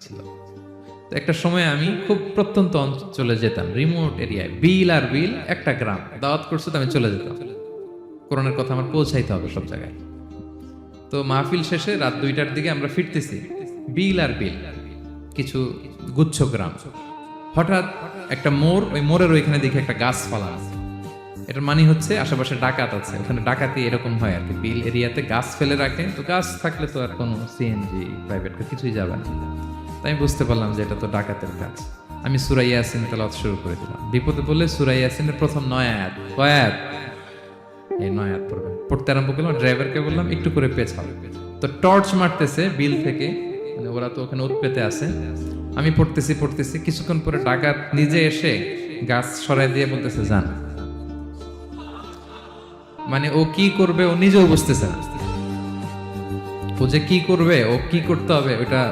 ছিল। একটা সময় আমি খুব প্রত্যন্ত অঞ্চলে যেতাম রিমোট এরিয়ায় বিল আর বিল, একটা গ্রাম। দাওয়াত করছে তো আমি চলে যেতাম। কোরআনের কথা আমার পৌঁছাইতে হবে সব জায়গায়। তো মাহফিল শেষে রাত দুইটার দিকে আমরা ফিরতেছি, বিল আর বিল, কিছু গুচ্ছ গ্রাম। হঠাৎ একটা মোড় ওই মোড়ের ওইখানে দেখি একটা গাছ ফালা আছে। এটার মানে হচ্ছে আশেপাশে ডাকাত আছে। ওখানে ডাকাতি এরকম হয় আর কি। বিল এরিয়াতে গাছ ফেলে রাখে। তো গাছ থাকলে তো আর কোনো সিএনজি প্রাইভেট কিছুই যাবে না। তাই আমি বুঝতে পারলাম যে এটা তো ডাকাতের কাজ। আমি সুরাই ইয়াসিন তেলাওয়াত শুরু করে দিলাম। বিপদে বললে সুরাই ইয়াসিনের প্রথম নয় আয়াত। এই নয় আয়াত পড়বে। পড়তে আরম্ভ করলাম, ড্রাইভারকে বললাম, একটু করে পেছাও তো টর্চ মারতেছে বিল থেকে। মানে ওরা তো ওখানে উৎপেতে আছে। আমি পড়তেছি পড়তেছি। কিছুক্ষণ পরে ডাকাত নিজে এসে গাছ সরাই দিয়ে বলতেছে, যান। মানে ও কি করবে ও নিজেও বুঝতেছে না। ও যে কি করবে, ও কি করতে হবে, ওটা